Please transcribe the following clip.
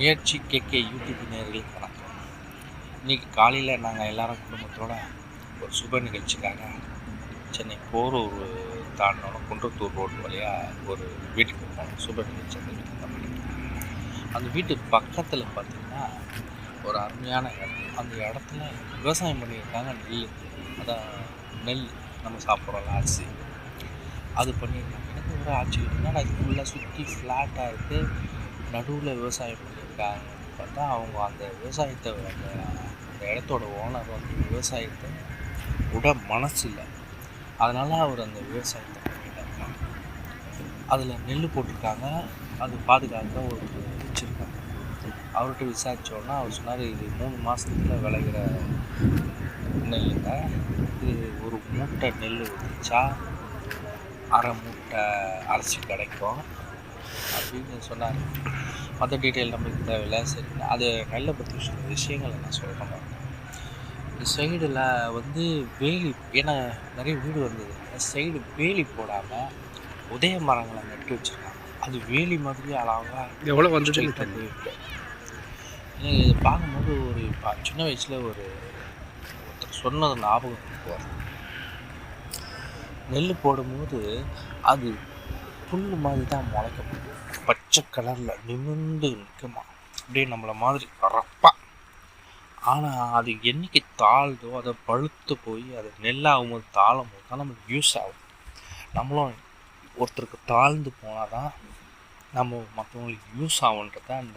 முயற்சி KK YouTube நேர்களுக்கு வணக்கம். இன்றைக்கி காலையில் நாங்கள் எல்லாரும் குடும்பத்தோட ஒரு சுப நிகழ்ச்சிக்காக சென்னை போரூர் தாண்டோட குன்றத்தூர் ரோடு வழியாக ஒரு வீட்டுக்கு போனோம். சுப நிகழ்ச்சி அந்த வீட்டுக்கு தான் அந்த வீட்டுக்கு பக்கத்தில் பார்த்திங்கன்னா ஒரு அருமையான இடம். அந்த இடத்துல விவசாயம் பண்ணியிருக்காங்க நெல் அதான் நெல் நம்ம சாப்பிட்றோம்ல அரிசி. அது பண்ணியிருக்காங்க. எனக்கு ஒரு ஆச்சரியம். என்னடா இது? ஃபுல்லாக சுற்றி ஃப்ளாட்டாக இருக்குது நடுவில் விவசாயம் பண்ணி பண்ணியிருக்காங்க பார்த்தா அவங்க அந்த விவசாயத்தை அந்த அந்த இடத்தோட ஓனர் வந்து விவசாயத்தை விட மனசு இல்லை. அதனால் அவர் அந்த விவசாயத்தை பண்ணிட்டாங்க அதில் நெல் போட்டிருக்காங்க. அது பாதுகாக்க ஒரு வச்சுருக்காங்க. அவர்கிட்ட விசாரித்தோன்னா அவர் சொன்னார் இது மூணு மாதத்துல விளைகிற நெல்லுங்க. இது ஒரு மூட்டை நெல் வந்துச்சா அரை மூட்டை அரிசி கிடைக்கும். அப்படின்னு சொன்னார். மற்ற டீட்டெயில் நம்மளுக்கு தேவையில்லை. சரி அது நெல்லை பற்றி சில விஷயங்களை நான் சொல்கிறேன் இந்த சைடில் வந்து வேலி ஏன்னா நிறைய வீடு வந்தது சைடு வேலி போடாமல் உதய மரங்களை நட்டு வச்சுருக்காங்க. அது வேலி மாதிரி அழகாக எவ்வளோ தெரியல போயிருக்கு எனக்கு இது பார்க்கும்போது ஒரு சின்ன வயசில் ஒரு ஒருத்தர் சொன்னது ஞாபகம் நெல் போடும்போது அது புல் மாதிரி தான் முளைக்கும். பச்சை கலரில் நிமிர்ந்து நிற்குமா? அப்படியே நம்மளை மாதிரி ரப்பா ஆனால் அது என்னைக்கு தாழ்தோ அதை பழுத்து போய் அது நெல்லாகும் போது தாழும் போது தான் நம்மளுக்கு யூஸ் ஆகும். நம்மளும் ஒருத்தருக்கு தாழ்ந்து போனால் தான் நம்ம மற்றவங்களுக்கு யூஸ் ஆகுன்றத அந்த